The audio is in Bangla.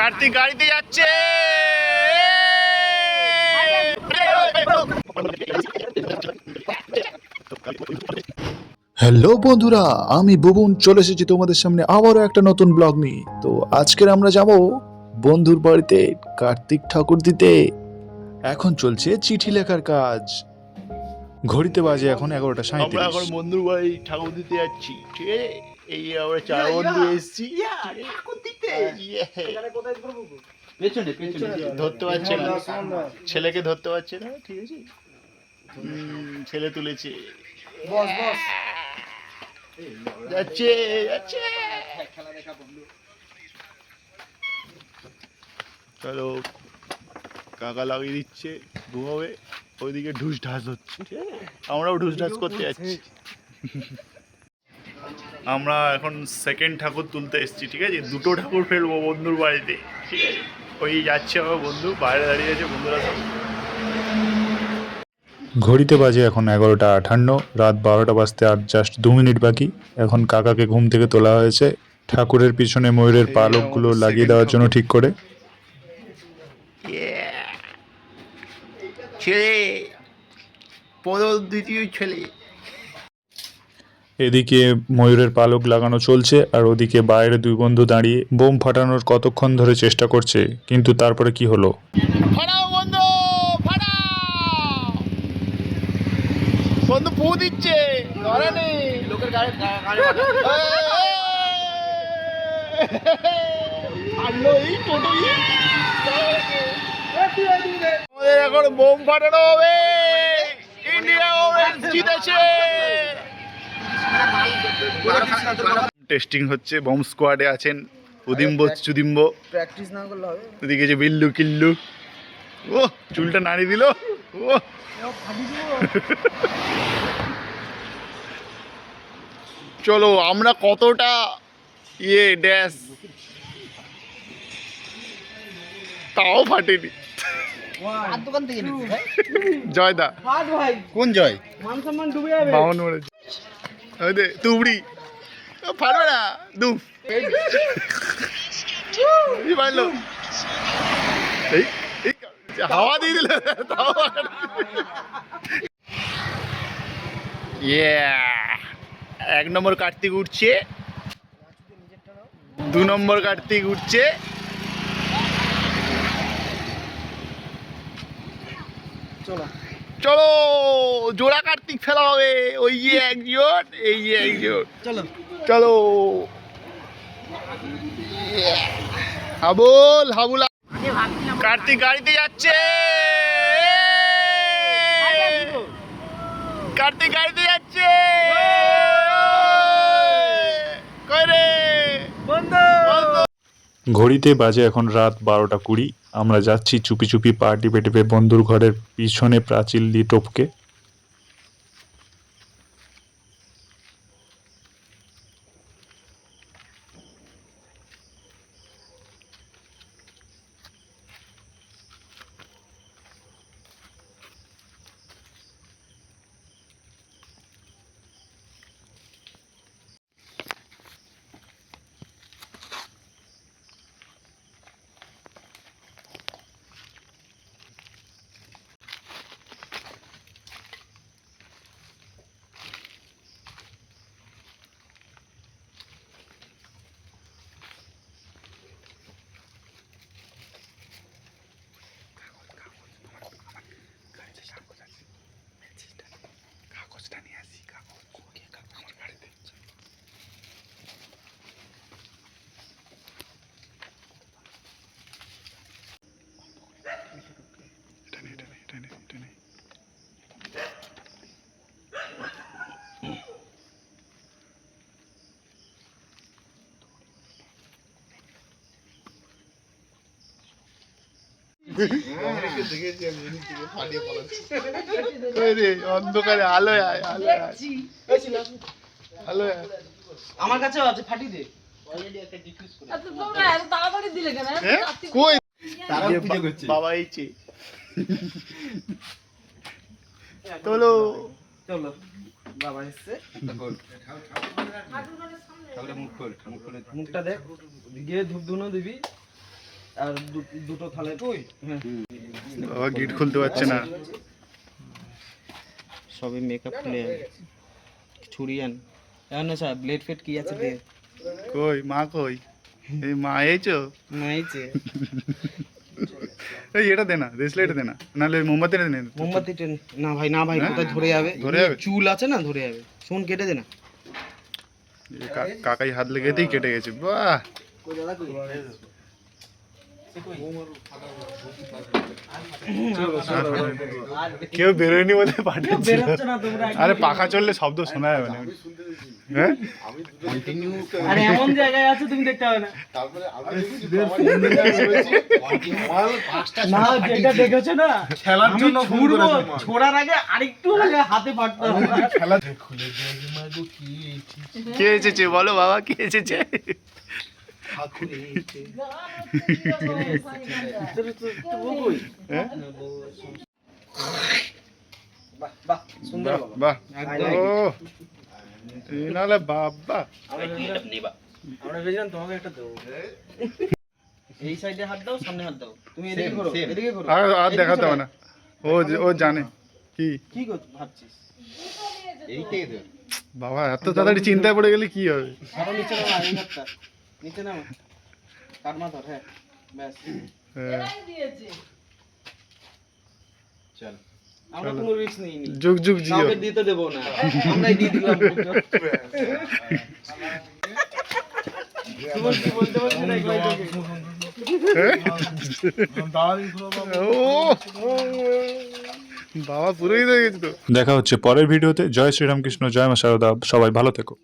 কার্তিক গাড়িতে যাচ্ছে। হ্যালো বন্ধুরা আমি বুবুন চলে এসেছি তোমাদের সামনে আবারও একটা নতুন ব্লগ নিয়ে। তো আজকের আমরা যাব বন্ধুর বাড়িতে কার্তিক ঠাকুর দিতে। এখন চলছে চিঠি লেখার কাজ। ঘড়িতে বাজে এখন এগারোটা আমরা এখন সাঁত্রিশ বন্ধুর বাড়ি ঠাকুর দিতে যাচ্ছি ঠিক আছে? এই আমরা চার বন্ধু এসেছি। পেছনে পেছনে। ধরতে পারছে না। ছেলেকে ধরতে পারছে না ঠিক আছে? ছেলে তুলেছে। বস বস। যাচ্ছে যাচ্ছে। চলো কাকা লাগিয়ে দিচ্ছে ঘুমাবে। ওইদিকে ঢুস ঢাস হচ্ছে ঠিক আছে? আমরাও ঢুস ঢাস করতে যাচ্ছি। আমরা এখন সেকেন্ড ঠাকুর তুলতে এসেছি ঠিক আছে? দুটো ঠাকুর ফেলব বন্ধুর বাড়িতে ঠিক আছে? ওই যাচ্ছে আমার বন্ধু বাইরে দাঁড়িয়ে আছে বন্ধুরা সব। ঘড়িতে বাজে এখন এগারোটা আঠান্ন রাত বারোটা বাজতে আর জাস্ট দু মিনিট বাকি। এখন কাকাকে ঘুম থেকে তোলা হয়েছে। ঠাকুরের পিছনে ময়ূরের পালকগুলো লাগিয়ে দেওয়ার জন্য ঠিক করে। ছেলে পদল দ্বিতীয় ছেলে। এদিকে ময়ূরের পালক লাগানো চলছে আর ওদিকে বাইরে দুই বন্ধু দাঁড়িয়ে বোম ফাটানোর কতক্ষণ ধরে চেষ্টা করছে কিন্তু তারপরে কি হলো? বন্ধু পু দিচ্ছে ধরে নেই লোকের গাড়ি গাড়ি আনলো এই! টোটো আমাদের এখন বোম ফাটানো হবে। ইন্ডিয়া জিতেছে। টেস্টিং হচ্ছে বম স্কোয়াডে আছেন উদিম্ব চুদিম্ব। প্র্যাকটিস না করলে হবে। ওদিকে যে বিল্লু কিল্লু। ও চুলটা নাড়ি দিল। ও চলো আমরা কতটা ইয়ে ড্যাশ। তাও ফাটেনি। জয়দা। কোন জয়? মান সম্মান ডুবে যাবে। দে তুবড়ি এই হাওয়া দিয়ে দিলে এক নম্বর কার্তিক উঠছে দু নম্বর কার্তিক উঠছে চলো। চলো জোড়া কার্তিক ফেলা হবে। ওই যে একজন এই যে একজন চলো। চলো। হাবুল হাবুল। কার্তিক গাড়িতে যাচ্ছে। কার্তিক গাড়িতে যাচ্ছে। কই রে? বন্ধু বন্ধু। ঘড়িতে বাজে এখন রাত বারোটা কুড়ি। আমরা যাচ্ছি চুপি চুপি পা টিপে টিপে বন্ধুর ঘরের পিছনে প্রাচীর দিয়ে টপকে কই রে অন্ধকারে আলোয় আয় আলোয় আয়। আলোয় আয়। আমার কাছেও আছে ফাটি দে। বাবা চলো। বাবা এসছে। মুখটা দেখ। গিয়ে ধূপ ধুনো দিবি। আর দুটো থালে তুই হ্যাঁ। বাবা গিট খুলতে পারছে না। সবে মেকআপ খুলে ছুরি আন এখন না স্যার ব্লেড ফেড কি আছে দে কই মা কই? এই মা এইছো নাইছে এই এটা দে না দেশলাইটা দে না। নাহলে মোমবাতি দে না। মোমবাতি টেন না। ভাই না ভাই হ্যাঁ? কোথায় ধরে যাবে? ধরে যাবে? চুল আছে না ধরে যাবে। শোন কেটে দে না। কাকাই হাত লেগেতেই কেটে গেছে। বাহ! কেউ বেরোয়নি বলে না আরে পাখা চললে শব্দ শোনা যাবে না। হ্যাঁ? আরে এমন জায়গায় আছে তুমি দেখতে হবে না। না যেটা দেখেছ না খেলার জন্য ছুড়বো ছোড়ার আগে আরেকটু লাগে হাতে পাঠতে হবে। কে এসেছে? বলো বাবা কে এসেছে? বাহ বাহ বাবা আমরা ভেবেছিলাম তোমাকে একটা দেবো এই সাইডে হাত দাও সামনে হাত দাও তুমি এদিকে করো এদিকে করো আর আর দেখাতে হবে না ও ও জানে কি কি ভাবছিস বাবা এত তাড়াতাড়ি চিন্তায় পড়ে গেলে কি হবে নিচে নামা। কাটমা ধর হ্যাঁ ব্যাস। হ্যাঁ। দিয়েছে। আমরা কোনো রিস্ক নিইনি। যুগ যুগ জিও। কাউকে দিতে দেবো না। আমরাই দিয়ে দিলাম। তোমার কি বলতে পারছি না একলাই তোকে। হ্যাঁ? বাবা পুরোই তো। দেখা হচ্ছে পরের ভিডিওতে। জয় শ্রীরামকৃষ্ণ জয় মা শারদা সবাই ভালো থেকো।